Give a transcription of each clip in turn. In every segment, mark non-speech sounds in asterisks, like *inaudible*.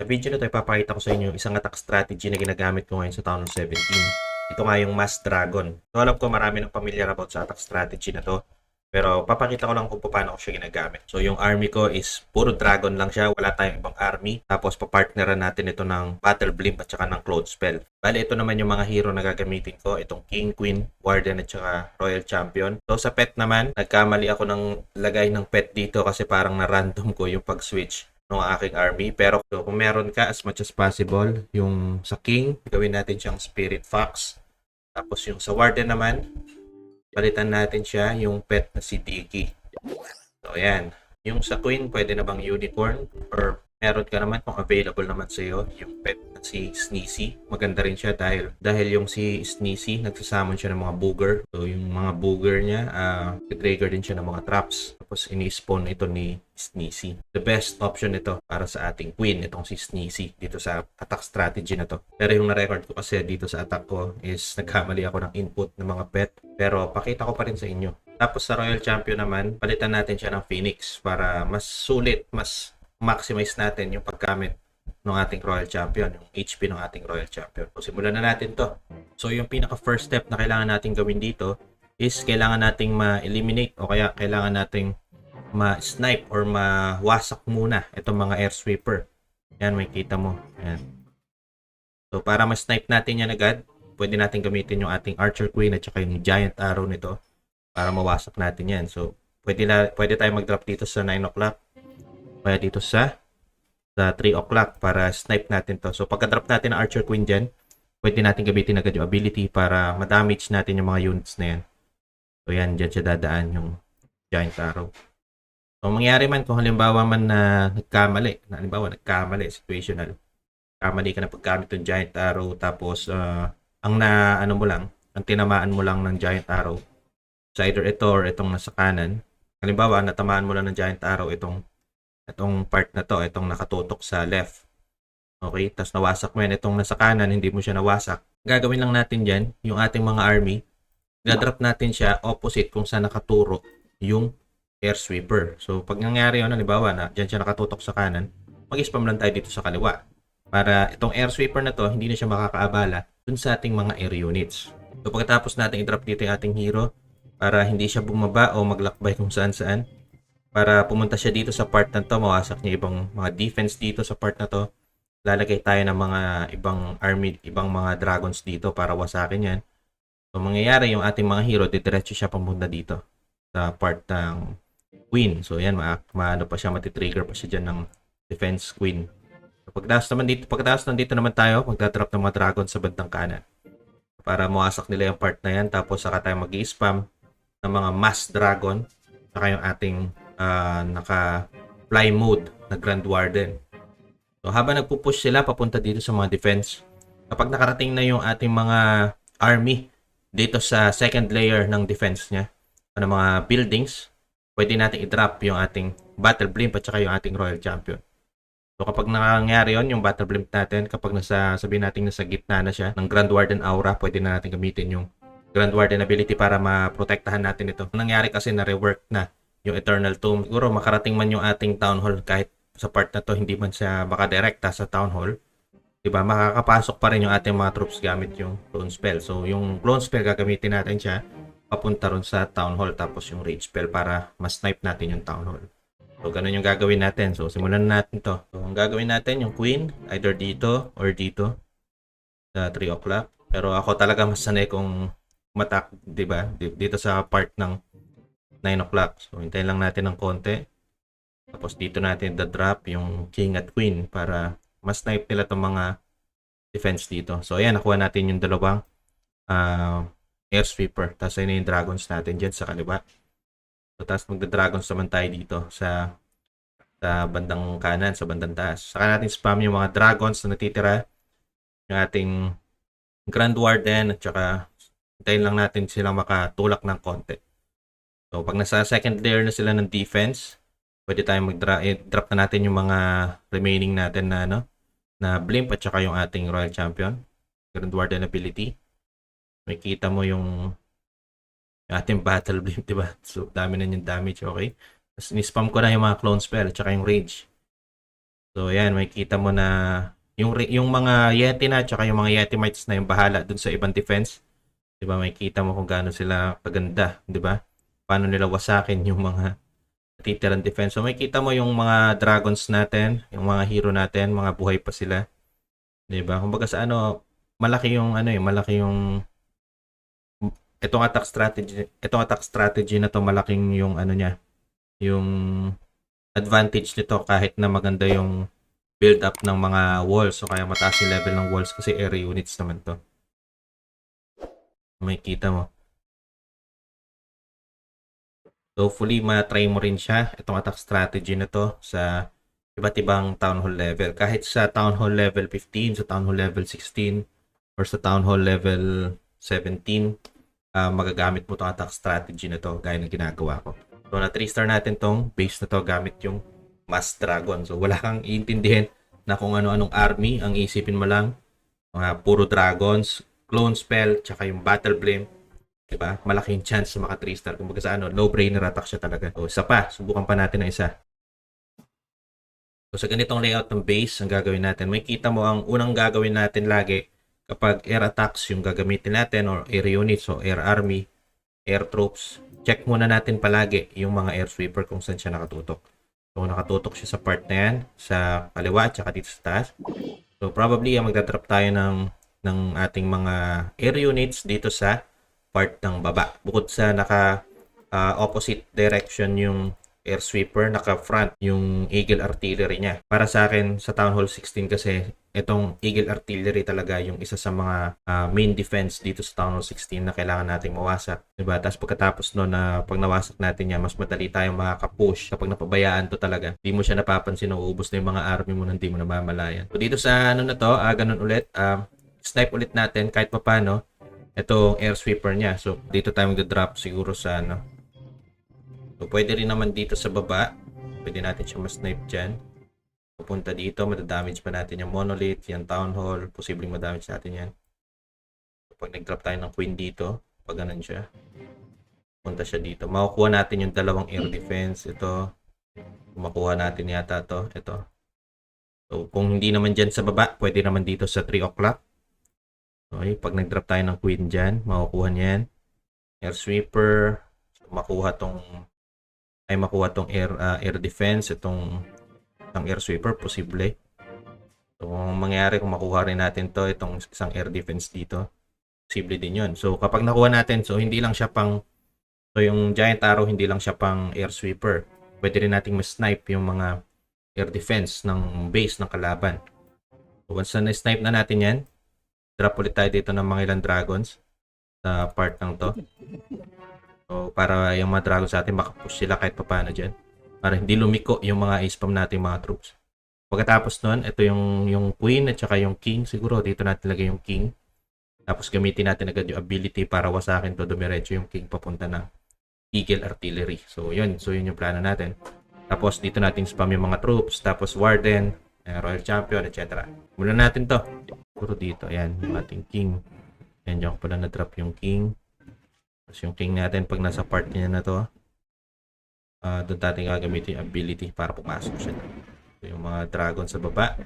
Sa video na ito, ipapakita ko sa inyo isang attack strategy na ginagamit ko ngayon sa Town Hall 17. Ito nga yung Mass Dragon. So alam ko marami ng familiar about sa attack strategy na to. Pero papakita ko lang kung paano ko siya ginagamit. So yung army ko is puro dragon lang siya. Wala tayong ibang army. Tapos papartneran natin ito ng Battle Blimp at saka ng Cloud Spell. Bali ito naman yung mga hero na gagamitin ko. Itong King, Queen, Warden at saka Royal Champion. So sa pet naman, nagkamali ako ng lagay ng pet dito kasi parang na-random ko yung pag-switch ng aking army. Pero kung meron ka as much as possible, yung sa King, gawin natin siyang Spirit Fox. Tapos yung sa Warden naman, palitan natin siya yung pet na si Tiki. So, ayan. Yung sa Queen, pwede na bang unicorn? Or meron ka naman kung available naman sa iyo yung pet na si Sneezy. Maganda rin siya dahil dahil yung si Sneezy, nagsasamon siya ng mga booger. So, yung mga booger niya, uh, trigger din siya ng mga traps. Tapos, ini-spawn ito ni Sneezy. The best option ito para sa ating Queen, itong si Sneezy dito sa attack strategy na to. Pero yung na-record ko kasi dito sa attack ko is nagkamali ako ng input ng mga pet. Pero pakita ko pa rin sa inyo. Tapos sa Royal Champion naman, palitan natin siya ng Phoenix para mas sulit, mas maximize natin yung paggamit ng ating Royal Champion, yung HP ng ating Royal Champion. So simulan na natin to. So yung pinaka first step na kailangan natin gawin dito is kailangan nating ma-eliminate o kaya kailangan nating ma-snipe or mawasak muna itong mga air sweeper. Yan, may kita mo. Yan. So para ma-snipe natin yan agad, pwede natin gamitin yung ating Archer Queen at saka yung Giant Arrow nito para mawasak natin yan. So pwede, na, pwede tayo mag-drop dito sa 9 o'clock kaya dito sa sa 3 o'clock para snipe natin to. So pagka-drop natin ang Archer Queen dyan, pwede natin gamitin agad yung ability para ma-damage natin yung mga units na yan. So yan, dyan siya dadaan yung Giant Arrow. So mangyari man kung halimbawa man na nagkamali, na halimbawa nagkamali, situational, kamali ka na paggamit ng Giant Arrow tapos uh, ang na ano mo lang, ang tinamaan mo lang ng Giant Arrow sa either ito or itong nasa kanan. Halimbawa, natamaan mo lang ng Giant Arrow itong itong part na to, itong nakatutok sa left. Okay, tapos nawasak mo yan. Itong nasa kanan, hindi mo siya nawasak. Gagawin lang natin dyan, yung ating mga army, dadrop natin siya opposite kung saan nakaturo yung air sweeper. So, pag nangyari yun, halimbawa na dyan siya nakatutok sa kanan, mag-spam lang tayo dito sa kaliwa. Para itong air sweeper na to, hindi na siya makakaabala dun sa ating mga air units. So, pagkatapos natin i-drop dito yung ating hero, para hindi siya bumaba o maglakbay kung saan saan, para pumunta siya dito sa part na to, mawasak niya ibang mga defense dito sa part na to. Lalagay tayo ng mga ibang army, ibang mga dragons dito para wasakin yan. So, mangyayari yung ating mga hero, didiretso siya pamunta dito sa part ng queen. So, yan, ma maano pa siya, matitrigger pa siya dyan ng defense queen. So, pagdaos naman dito, pagdaos nandito naman tayo, magdadrop ng mga dragons sa bandang kanan. Para mawasak nila yung part na yan, tapos saka tayo mag spam ng mga mass dragon, saka yung ating uh, naka-fly mode na Grand Warden. So habang nagpupush sila papunta dito sa mga defense, kapag nakarating na yung ating mga army dito sa second layer ng defense niya, ano mga buildings, pwede natin i-drop yung ating Battle Blimp at saka yung ating Royal Champion. So kapag nangyari yon yung Battle Blimp natin, kapag nasa, sabihin natin nasa gitna na siya ng Grand Warden Aura, pwede na natin gamitin yung Grand Warden ability para maprotektahan natin ito. Nangyari kasi na rework na yung Eternal Tomb. Siguro makarating man yung ating Town Hall kahit sa part na to hindi man siya makadirekta sa Town Hall. 'Di ba? Makakapasok pa rin yung ating mga troops gamit yung clone spell. So yung clone spell gagamitin natin siya papunta ron sa Town Hall tapos yung rage spell para ma-snipe natin yung Town Hall. So ganun yung gagawin natin. So simulan na natin to. So ang gagawin natin yung queen either dito or dito sa 3 o'clock. Pero ako talaga mas sanay kung matak, 'di ba? Dito sa part ng 9 o'clock. So, hintayin lang natin ng konti. Tapos dito natin da-drop yung king at queen para mas snipe nila itong mga defense dito. So, ayan, nakuha natin yung dalawang uh, air sweeper. Tapos, ayun yung dragons natin dyan sa kaliwa. So, tapos magda-dragons naman tayo dito sa sa bandang kanan, sa bandang taas. Saka natin spam yung mga dragons na natitira. Yung ating Grand Warden at saka hintayin lang natin silang makatulak ng konti. So, pag nasa second layer na sila ng defense, pwede tayong mag-drop eh, na natin yung mga remaining natin na ano, na blimp at saka yung ating Royal Champion. Grand Warden ability. May kita mo yung, ating *laughs* battle blimp, di ba? So, dami na yung damage, okay? Tapos, ni-spam ko na yung mga clone spell at saka yung rage. So ayan, makikita mo na yung yung mga Yeti na tsaka yung mga Yeti mites na yung bahala dun sa ibang defense. 'Di ba? Makikita mo kung gaano sila kaganda, 'di ba? Paano nila wasakin yung mga titirang defense. So makikita mo yung mga dragons natin, yung mga hero natin, mga buhay pa sila. 'Di ba? Kumbaga sa ano, malaki yung ano eh, malaki yung itong attack strategy, itong attack strategy na to malaking yung ano niya, yung advantage nito kahit na maganda yung build up ng mga walls so kaya mataas yung level ng walls kasi area units naman to. Makikita mo. So hopefully ma-try mo rin siya itong attack strategy na to sa iba't ibang town hall level. Kahit sa town hall level 15, sa town hall level 16, or sa town hall level 17, ah, magagamit mo itong attack strategy na to gaya ng ginagawa ko. So na 3 star natin tong base na to gamit yung Mass Dragon. So wala kang iintindihin na kung ano-anong army, ang isipin mo lang mga puro dragons, clone spell, tsaka yung battle blame. Diba? Malaking chance na maka 3 star. Kumbaga sa ano, no-brainer attack siya talaga. So isa pa, subukan pa natin ng isa. So sa ganitong layout ng base, ang gagawin natin, may kita mo ang unang gagawin natin lagi kapag air attacks yung gagamitin natin or air units o air army, air troops, check muna natin palagi yung mga air sweeper kung saan siya nakatutok. So nakatutok siya sa part na yan, sa kaliwa at saka dito sa taas. So probably uh, magdadrop tayo ng, ng ating mga air units dito sa part ng baba. Bukod sa naka uh, opposite direction yung air sweeper, naka front yung Eagle Artillery niya. Para sa akin sa Town Hall 16 kasi itong Eagle Artillery talaga yung isa sa mga uh, main defense dito sa Town Hall 16 na kailangan nating mawasak. Diba? Tapos pagkatapos no na pag nawasak natin yan, mas madali tayong makaka-push kapag napabayaan to talaga. Hindi mo siya napapansin, uubos na yung mga army mo na hindi mo namamalayan. So dito sa ano na to, ah, ganun ulit, um, snipe ulit natin kahit papano itong air sweeper niya. So dito tayo magda-drop siguro sa ano. So pwede rin naman dito sa baba. Pwede natin siya ma-snipe dyan. Pupunta dito, madadamage pa natin yung monolith, yung town hall. Posibleng madamage natin yan. Pag nag-drop tayo ng queen dito, pag ganun siya. Punta siya dito. Makukuha natin yung dalawang air defense. Ito. Makuha natin yata to. Ito. So, kung hindi naman dyan sa baba, pwede naman dito sa 3 o'clock. Okay, pag nag-drop tayo ng queen dyan, makukuha niyan. Air sweeper. So, makuha tong ay makuha tong air ah, air defense itong isang air sweeper posible. So, ang mangyayari kung makuha rin natin to itong isang air defense dito, posible din 'yon. So, kapag nakuha natin, so hindi lang siya pang so yung giant arrow hindi lang siya pang air sweeper. Pwede rin nating ma-snipe yung mga air defense ng base ng kalaban. So, once na snipe na natin 'yan, drop ulit tayo dito ng mga ilang dragons sa part ng to. So, para yung mga dragons natin makapush sila kahit paano dyan. Para hindi lumiko yung mga i-spam natin mga troops. Pagkatapos nun, ito yung, yung queen at saka yung king. Siguro dito natin lagay yung king. Tapos gamitin natin agad yung ability para wasakin to dumiretso yung king papunta ng Eagle Artillery. So yun, so yun yung plano natin. Tapos dito natin spam yung mga troops. Tapos Warden, eh, Royal Champion, etc. Muna natin to. Siguro dito, ayan, yung ating king. Ayan, dyan ko pala na-drop yung king. Tapos yung king natin, pag nasa part niya na to, uh, doon natin gagamitin yung ability para pumasok siya. So, yung mga dragon sa baba.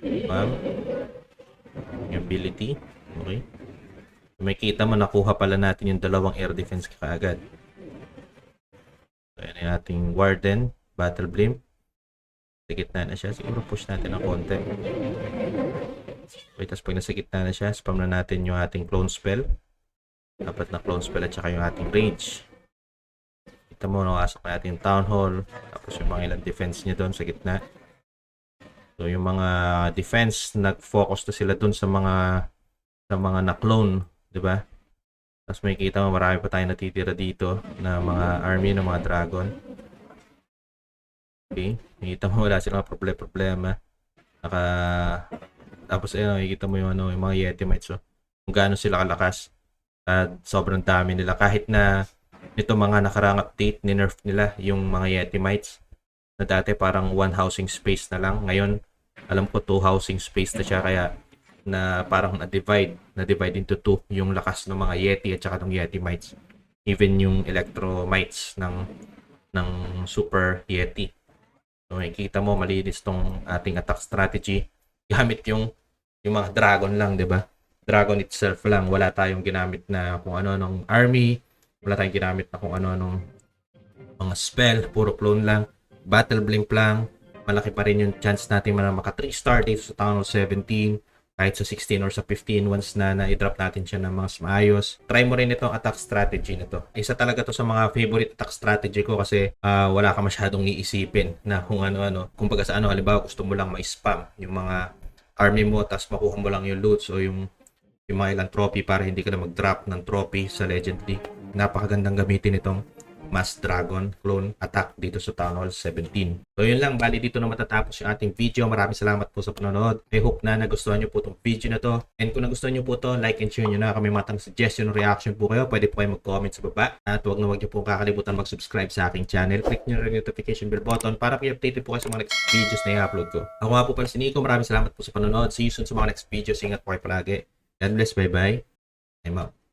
Bam. Yung ability. Okay. May kita mo, nakuha pala natin yung dalawang air defense kaagad. So, yan yung ating Warden, Battle Blimp. Sa gitna na siya. Siguro push natin ng konti. Wait, tapos pag nasa gitna na siya, spam na natin yung ating clone spell. Dapat na clone spell at saka yung ating rage. Kita mo, nakasok na natin yung town hall. Tapos yung mga ilang defense niya doon sa gitna. So yung mga defense, nag-focus na sila doon sa mga sa mga na-clone, di ba? Tapos may kita mo, marami pa tayo natitira dito na mga army ng mga dragon. Okay, nakita mo wala silang problema-problema. Naka tapos ayun, nakikita mo yung ano, yung mga Yeti mites so, kung gaano sila kalakas at sobrang dami nila. Kahit na nito mga nakarang update ni nerf nila yung mga Yeti mites na dati parang one housing space na lang. Ngayon alam ko two housing space na siya kaya na parang na-divide na-divide into two yung lakas ng mga Yeti at saka ng Yeti mites even yung electro mites ng ng super Yeti so makikita mo malinis tong ating attack strategy. Gamit yung yung mga dragon lang, 'di ba? Dragon itself lang, wala tayong ginamit na kung ano-anong army, wala tayong ginamit na kung ano-anong mga spell, puro clone lang, battle blimp lang. Malaki pa rin yung chance natin na maka 3 star dito sa Hall 17 kahit sa 16 or sa 15 once na na-drop natin siya ng mga maayos. Try mo rin itong attack strategy na to. Isa talaga to sa mga favorite attack strategy ko kasi ah, wala ka masyadong iisipin na kung ano-ano. Kumbaga sa ano, halimbawa gusto mo lang ma-spam yung mga army mo tapos makuha mo lang yung loots o yung yung mga ilang trophy para hindi ka na mag-drop ng trophy sa Legend League. Napakagandang gamitin itong Mass Dragon Clone Attack dito sa Town Hall 17. So yun lang, bali dito na matatapos yung ating video. Maraming salamat po sa panonood. I hope na nagustuhan nyo po itong video na to. And kung nagustuhan nyo po to, like and share nyo na. Kami matang suggestion reaction po kayo. Pwede po kayo mag-comment sa baba. At huwag na huwag nyo po kakalimutan mag-subscribe sa aking channel. Click nyo rin yung notification bell button para i-update po kayo sa mga next videos na i-upload ko. Ako nga po pala si Nico. Maraming salamat po sa panonood. See you soon sa mga next videos. Ingat po kayo palagi. God bless. Bye-bye. I'm out.